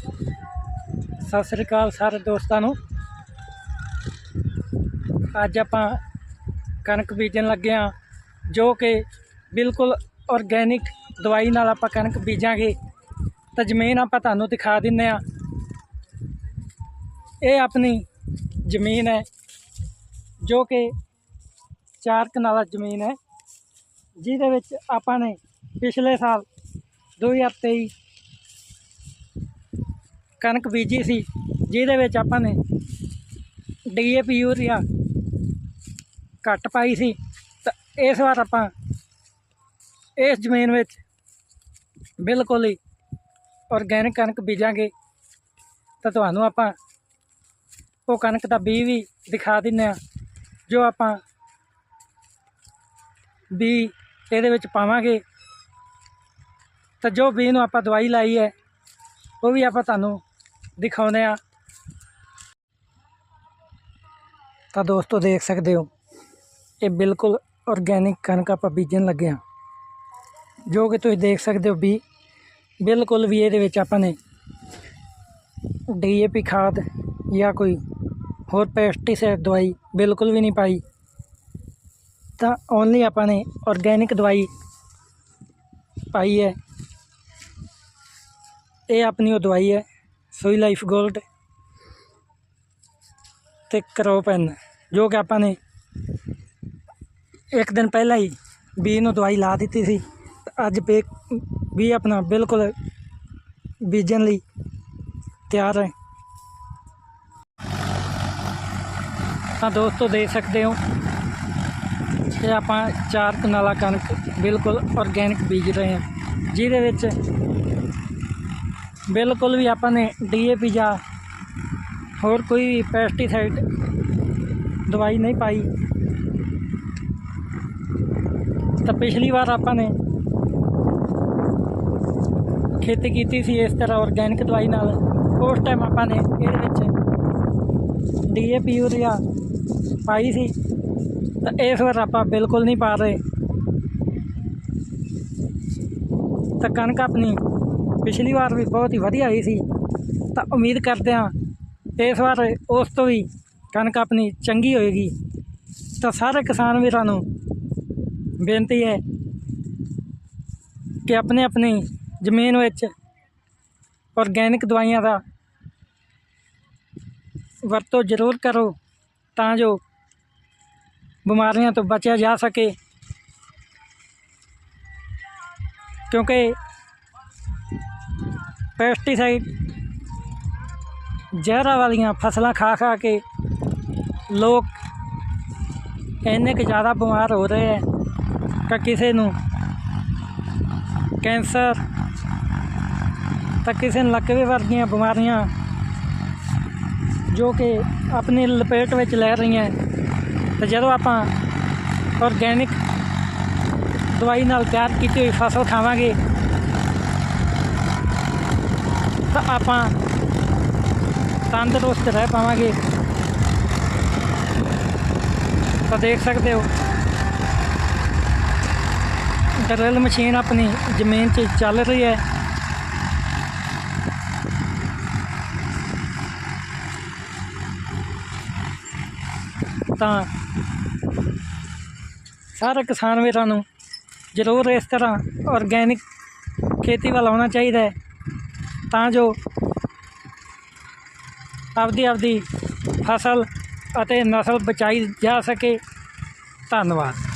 ਸਤਿ ਸ੍ਰੀ ਅਕਾਲ ਸਾਰੇ ਦੋਸਤਾਂ ਨੂੰ। ਅੱਜ ਆਪਾਂ ਕਣਕ ਬੀਜਣ ਲੱਗੇ ਆ ਜੋ ਕਿ ਬਿਲਕੁਲ ਆਰਗੇਨਿਕ ਦਵਾਈ ਨਾਲ ਆਪਾਂ ਕਣਕ ਬੀਜਾਂਗੇ। ਤਾਂ ਜ਼ਮੀਨ ਆਪਾਂ ਤੁਹਾਨੂੰ ਦਿਖਾ ਦਿੰਨੇ ਆ ਇਹ ਆਪਣੀ ਜ਼ਮੀਨ ਹੈ, ਜੋ ਕਿ ਚਾਰ ਕਨਾਲਾ ਜ਼ਮੀਨ ਹੈ, ਜਿਹਦੇ ਵਿੱਚ ਆਪਾਂ ਨੇ ਪਿਛਲੇ ਸਾਲ 2023 ਕਣਕ ਬੀਜੀ ਸੀ, ਜਿਹਦੇ ਵਿੱਚ ਆਪਾਂ ਨੇ ਡੀਏਪੀ ਯੂਰੀਆ ਘੱਟ ਪਾਈ ਸੀ, ਤਾਂ ਇਸ ਵਾਰ ਆਪਾਂ ਇਸ ਜ਼ਮੀਨ ਵਿੱਚ ਬਿਲਕੁਲ ਹੀ ਆਰਗੈਨਿਕ ਕਣਕ ਬੀਜਾਂਗੇ। ਤਾਂ ਤੁਹਾਨੂੰ ਆਪਾਂ ਉਹ ਕਣਕ ਦਾ ਬੀਜ ਵੀ ਦਿਖਾ ਦਿੰਨੇ ਆ ਜੋ ਆਪਾਂ ਬੀ ਇਹਦੇ ਵਿੱਚ ਪਾਵਾਂਗੇ। ਤਾਂ ਜੋ ਬੀ ਨੂੰ ਆਪਾਂ ਦਵਾਈ ਲਾਈ ਹੈ, ਉਹ ਵੀ ਆਪਾਂ ਤੁਹਾਨੂੰ ਦਿਖਾਉਂਦੇ ਆ ਤਾਂ ਦੋਸਤੋ ਦੇਖ ਸਕਦੇ ਹੋ, ਇਹ ਬਿਲਕੁਲ ਆਰਗੇਨਿਕ ਕਣਕ ਆਪਾਂ ਬੀਜਣ ਲੱਗੇ ਆ ਜੋ ਕਿ ਤੁਸੀਂ ਦੇਖ ਸਕਦੇ ਹੋ ਵੀ ਬਿਲਕੁਲ ਵੀ ਇਹਦੇ ਵਿੱਚ ਆਪਾਂ ਨੇ ਡੀਏਪੀ ਖਾਦ ਜਾਂ ਕੋਈ ਹੋਰ ਪੈਸਟੀਸਾਈਡ ਦਵਾਈ ਬਿਲਕੁਲ ਵੀ ਨਹੀਂ ਪਾਈ। ਤਾਂ ਓਨਲੀ ਆਪਾਂ ਨੇ ਆਰਗੇਨਿਕ ਦਵਾਈ ਪਾਈ ਹੈ। ਇਹ ਆਪਣੀ ਉਹ ਦਵਾਈ ਹੈ ਸੋਈ ਲਾਈਫ ਗੋਲਡ ਤੇ ਕਰੋਪਨ ਜੋ ਕਿ ਆਪਾਂ ਨੇ ਇੱਕ ਦਿਨ ਪਹਿਲਾਂ ਹੀ ਬੀ ਨੂੰ ਦਵਾਈ ਲਾ ਦਿੱਤੀ ਸੀ। ਅੱਜ ਪੇ ਵੀ ਆਪਣਾ ਬਿਲਕੁਲ ਬੀਜਣ ਲਈ ਤਿਆਰ ਹੈ। ਤਾਂ ਦੋਸਤੋ ਦੇਖ ਸਕਦੇ ਹੋ ਇਹ ਆਪਾਂ ਚਾਰ ਕਨਾਲਾ ਕਣਕ ਬਿਲਕੁਲ ਆਰਗੇਨਿਕ ਬੀਜ ਰਹੇ ਹਾਂ। ਜਿਹਦੇ ਵਿੱਚ ਬਿਲਕੁਲ ਵੀ ਆਪਾਂ ਨੇ ਡੀਏਪੀ ਜਾਂ ਹੋਰ ਕੋਈ ਵੀ ਪੈਸਟੀਸਾਈਡ ਦਵਾਈ ਨਹੀਂ ਪਾਈ। ਤਾਂ ਪਿਛਲੀ ਵਾਰ ਆਪਾਂ ਨੇ ਖੇਤੀ ਕੀਤੀ ਸੀ ਇਸ ਤਰ੍ਹਾਂ ਆਰਗੇਨਿਕ ਦਵਾਈ ਨਾਲ। ਉਸ ਟਾਈਮ ਆਪਾਂ ਨੇ ਇਹਦੇ ਵਿੱਚ ਡੀਏਪੀ ਯੂਰੀਆ ਪਾਈ ਸੀ। ਤਾਂ ਇਸ ਵਾਰ ਆਪਾਂ ਬਿਲਕੁਲ ਨਹੀਂ ਪਾ ਰਹੇ। ਤਾਂ ਕਣਕ ਆਪਣੀ ਪਿਛਲੀ ਵਾਰ ਵੀ ਬਹੁਤ ਹੀ ਵਧੀਆ ਹੋਈ ਸੀ। ਤਾਂ ਉਮੀਦ ਕਰਦੇ ਹਾਂ ਇਸ ਵਾਰ ਉਸ ਤੋਂ ਵੀ ਕਣਕ ਆਪਣੀ ਚੰਗੀ ਹੋਏਗੀ। ਤਾਂ ਸਾਰੇ ਕਿਸਾਨ ਵੀਰਾਂ ਨੂੰ ਬੇਨਤੀ ਹੈ ਕਿ ਆਪਣੇ ਆਪਣੀ ਜ਼ਮੀਨ ਵਿੱਚ ਔਰਗੈਨਿਕ ਦਵਾਈਆਂ ਦਾ ਵਰਤੋਂ ਜ਼ਰੂਰ ਕਰੋ ਤਾਂ ਜੋ ਬਿਮਾਰੀਆਂ ਤੋਂ ਬਚਿਆ ਜਾ ਸਕੇ। ਕਿਉਂਕਿ ਪੈਸਟੀਸਾਈਡ ਜ਼ਹਿਰਾਂ ਵਾਲੀਆਂ ਫਸਲਾਂ ਖਾ ਖਾ ਕੇ ਲੋਕ ਇੰਨੇ ਕੁ ਜ਼ਿਆਦਾ ਬਿਮਾਰ ਹੋ ਰਹੇ ਹੈ ਕਿ ਕਿਸੇ ਨੂੰ ਕੈਂਸਰ ਤਾਂ ਕਿਸੇ ਨੂੰ ਲੱਕਵੇ ਵਰਗੀਆਂ ਬਿਮਾਰੀਆਂ ਜੋ ਕਿ ਆਪਣੀ ਲਪੇਟ ਵਿੱਚ ਲੈ ਰਹੀਆਂ ਤੇ ਜਦੋਂ ਆਪਾਂ ਆਰਗੇਨਿਕ ਦਵਾਈ ਨਾਲ ਤਿਆਰ ਕੀਤੀ ਹੋਈ ਫਸਲ ਖਾਵਾਂਗੇ ਤਾਂ ਆਪਾਂ ਤੰਦਰੁਸਤ ਰਹਿ ਪਾਵਾਂਗੇ। ਤਾਂ ਦੇਖ ਸਕਦੇ ਹੋ। ਡਰਿਲ ਮਸ਼ੀਨ ਆਪਣੀ ਜ਼ਮੀਨ 'ਚ ਚੱਲ ਰਹੀ ਹੈ। ਤਾਂ ਸਾਰੇ ਕਿਸਾਨ ਵੀਰਾਂ ਨੂੰ ਜ਼ਰੂਰ ਇਸ ਤਰ੍ਹਾਂ ਆਰਗੇਨਿਕ ਖੇਤੀ ਵੱਲ ਆਉਣਾ ਚਾਹੀਦਾ ਹੈ। ਤਾਂ ਜੋ ਆਪਦੀ ਆਪਦੀ ਫਸਲ ਅਤੇ ਨਸਲ ਬਚਾਈ ਜਾ ਸਕੇ। ਧੰਨਵਾਦ।